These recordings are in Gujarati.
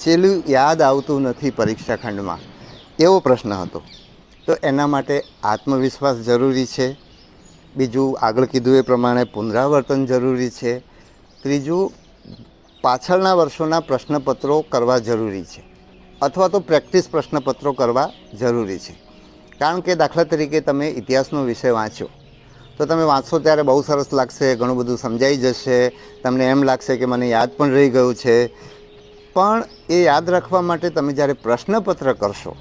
છેલ્લું યાદ આવતું નથી પરીક્ષા ખંડમાં એવો પ્રશ્ન હતો. તો એના માટે આત્મવિશ્વાસ જરૂરી છે? બીજું, આગળ કીધું એ પ્રમાણે પુનરાવર્તન જરૂરી છે? ત્રીજું, પાછળના વર્ષોના પ્રશ્નપત્રો કરવા જરૂરી છે? અથવા તો પ્રેક્ટિસ પ્રશ્નપત્રો કરવા જરૂરી છે? કારણ કે દાખલા તરીકે તમે ઇતિહાસનો વિષય વાંચ્યો તો તમે વાંચશો ત્યારે બહુ સરસ લાગશે, ઘણું બધું સમજાઈ જશે, તમને એમ લાગશે કે મને યાદ પણ રહી ગયું છે. પણ એ યાદ રાખવા માટે તમે જ્યારે પ્રશ્નપત્ર કરશો,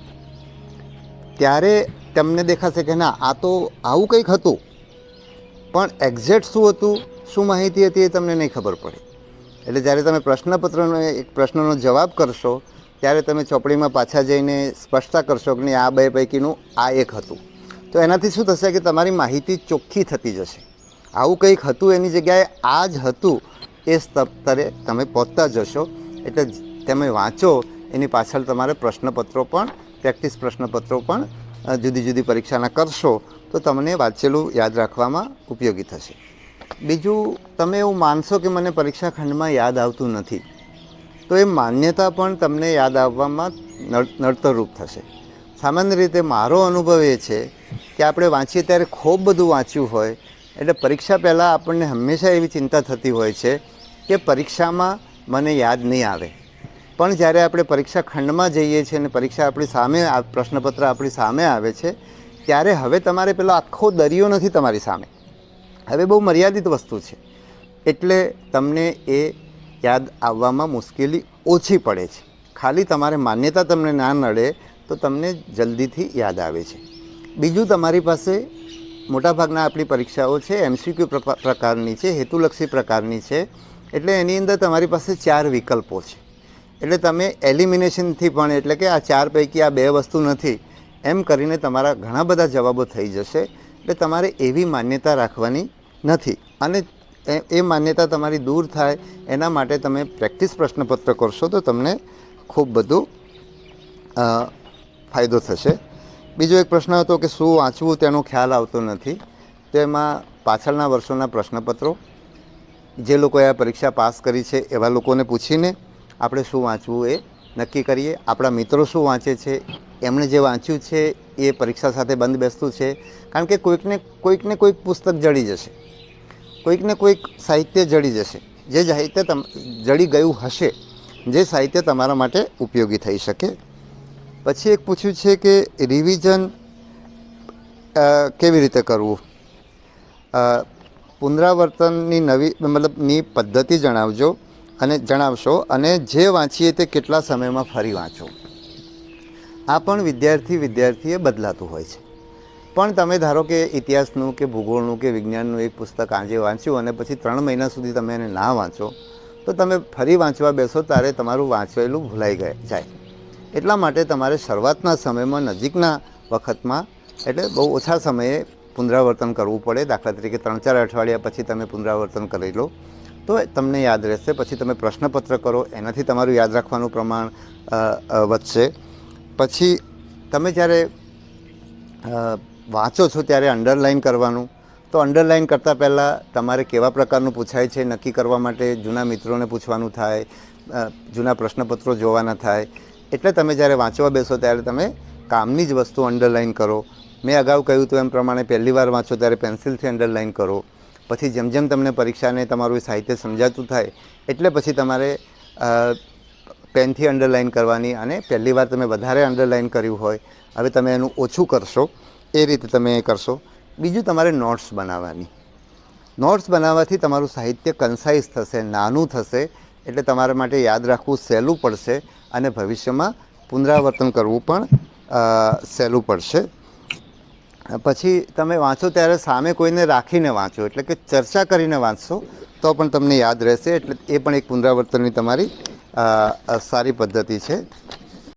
ત્યારે તમને દેખાશે કે ના, આ તો આવું કંઈક હતું. પણ એક્ઝેક્ટ શું હતું, શું માહિતી હતી એ તમને નહીં ખબર પડે. એટલે જ્યારે તમે પ્રશ્નપત્રનો, એક પ્રશ્નનો જવાબ કરશો, ત્યારે તમે ચોપડીમાં પાછા જઈને સ્પષ્ટતા કરશો કે આ બે પૈકીનું આ એક હતું. તો એનાથી શું થશે કે તમારી માહિતી ચોખ્ખી થતી જશે. આવું કંઈક હતું એની જગ્યાએ, આ જ હતું એ સ્તરે તમે પહોંચતા જશો. એટલે તમે વાંચો, એની પાછળ તમારે પ્રશ્નપત્રો પણ, પ્રેક્ટિસ પ્રશ્નપત્રો પણ જુદી જુદી પરીક્ષાના કરશો, તો તમને વાંચેલું યાદ રાખવામાં ઉપયોગી થશે. બીજું, તમે એવું માનશો કે મને પરીક્ષા ખંડમાં યાદ આવતું નથી, તો એ માન્યતા પણ તમને યાદ આવવામાં નડ- નડતરરૂપ થશે. સામાન્ય રીતે મારો અનુભવ એ છે કે આપણે વાંચીએ ત્યારે ખૂબ બધું વાંચ્યું હોય, એટલે પરીક્ષા પહેલાં આપણને હંમેશા એવી ચિંતા થતી હોય છે કે પરીક્ષામાં મને યાદ નહીં આવે. પણ જ્યારે આપણે પરીક્ષા ખંડમાં જઈએ છીએ અને પરીક્ષા આપણી સામે પ્રશ્નપત્ર આપણી સામે આવે છે, ત્યારે હવે તમારે પેલો આખો દરિયો નથી તમારી સામે. હવે બહુ મર્યાદિત વસ્તુ છે. એટલે તમને એ યાદ આવવામાં મુશ્કેલી ઓછી પડે છે. ખાલી તમારે માન્યતા તમને ના નડે તો તમને જલ્દીથી યાદ આવે છે. બીજું તમારી પાસે મોટાભાગના આપણી પરીક્ષાઓ છે, એમસીક્યુ પ્રકારની છે, હેતુલક્ષી પ્રકારની છે એટલે એની અંદર તમારી પાસે ચાર વિકલ્પો છે. એટલે તમે એલિમિનેશનથી પણ, એટલે કે આ ચાર પૈકી આ બે વસ્તુ નથી, એમ કરીને તમારા ઘણા બધા જવાબો થઈ જશે. એટલે તમારે એવી માન્યતા રાખવાની નથી. અને એ- માન્યતા તમારી દૂર થાય, એના માટે તમે પ્રેક્ટિસ પ્રશ્નપત્ર કરશો તો તમને ખૂબ બધું ફાયદો થશે. બીજો એક પ્રશ્ન હતો કે શું વાંચવું તેનો ખ્યાલ આવતો નથી. તો એમાં પાછળના વર્ષોના પ્રશ્નપત્રો જે લોકોએ આ પરીક્ષા પાસ કરી છે એવા લોકોને પૂછીને આપણે શું વાંચવું એ નક્કી કરીએ. આપણા મિત્રો શું વાંચે છે, એમણે જે વાંચ્યું છે એ પરીક્ષા સાથે બંધ બેસતું છે. કારણ કે કોઈકને કોઈકને કોઈક પુસ્તક જડી જશે. કોઈકને કોઈક સાહિત્ય જડી જશે. જે સાહિત્ય તમ, જડી ગયું હશે, જે સાહિત્ય તમારા માટે ઉપયોગી થઈ શકે. પછી એક પૂછ્યું છે કે રિવિઝન કેવી રીતે કરવું? પુનરાવર્તનની નવી, મતલબની પદ્ધતિ જણાવજો અને જણાવશો અને જે વાંચીએ તે કેટલા સમયમાં ફરી વાંચો. આ પણ વિદ્યાર્થી વિદ્યાર્થીએ બદલાતું હોય છે. પણ તમે ધારો કે ઇતિહાસનું કે ભૂગોળનું કે વિજ્ઞાનનું એક પુસ્તક આજે વાંચ્યું અને પછી ત્રણ મહિના સુધી તમે એને ના વાંચો, તો તમે ફરી વાંચવા બેસો ત્યારે તમારું વાંચેલું ભૂલાઈ જાય. એટલા માટે તમારે શરૂઆતના સમયમાં નજીકના વખતમાં, એટલે બહુ ઓછા સમયે પુનરાવર્તન કરવું પડે. દાખલા તરીકે ત્રણ ચાર અઠવાડિયા પછી તમે પુનરાવર્તન કરી લો. તો તમને યાદ રહેશે. પછી તમે પ્રશ્નપત્ર કરો. એનાથી તમારું યાદ રાખવાનું પ્રમાણ વધશે. પછી તમે જ્યારે વાંચો છો ત્યારે અંડરલાઇન કરવાનું. તો અંડરલાઇન કરતાં પહેલાં તમારે કેવા પ્રકારનું પૂછાય છે? નક્કી કરવા માટે જૂના મિત્રોને પૂછવાનું થાય જૂના પ્રશ્નપત્રો જોવાના થાય. એટલે તમે જ્યારે વાંચવા બેસો ત્યારે તમે કામની જ વસ્તુ અંડરલાઇન કરો. મેં અગાઉ કહ્યું હતું એમ પ્રમાણે પહેલી વાર વાંચો ત્યારે પેન્સિલથી અંડરલાઇન કરો. પછી જેમ જેમ તમને પરીક્ષાને તમારું સાહિત્ય સમજાતું થાય, એટલે પછી તમારે પેનથી અંડરલાઇન કરવાની અને પહેલી વાર તમે વધારે અંડરલાઇન કર્યું હોય, હવે તમે એનું ઓછું કરશો, એ રીતે તમે એ કરશો. બીજું તમારે નોટ્સ બનાવવાની. નોટ્સ બનાવવાથી તમારું સાહિત્ય કન્સાઇઝ થશે, નાનું થશે, એટલે તમારા માટે યાદ રાખવું સહેલું પડશે અને ભવિષ્યમાં પુનરાવર્તન કરવું પણ સહેલું પડશે. પછી તમે વાંચો ત્યારે સામે કોઈને રાખીને વાંચો. એટલે કે ચર્ચા કરીને વાંચશો, તો પણ તમને યાદ રહેશે. એટલે એ પણ એક પુનરાવર્તનની તમારી સારી પદ્ધતિ છે.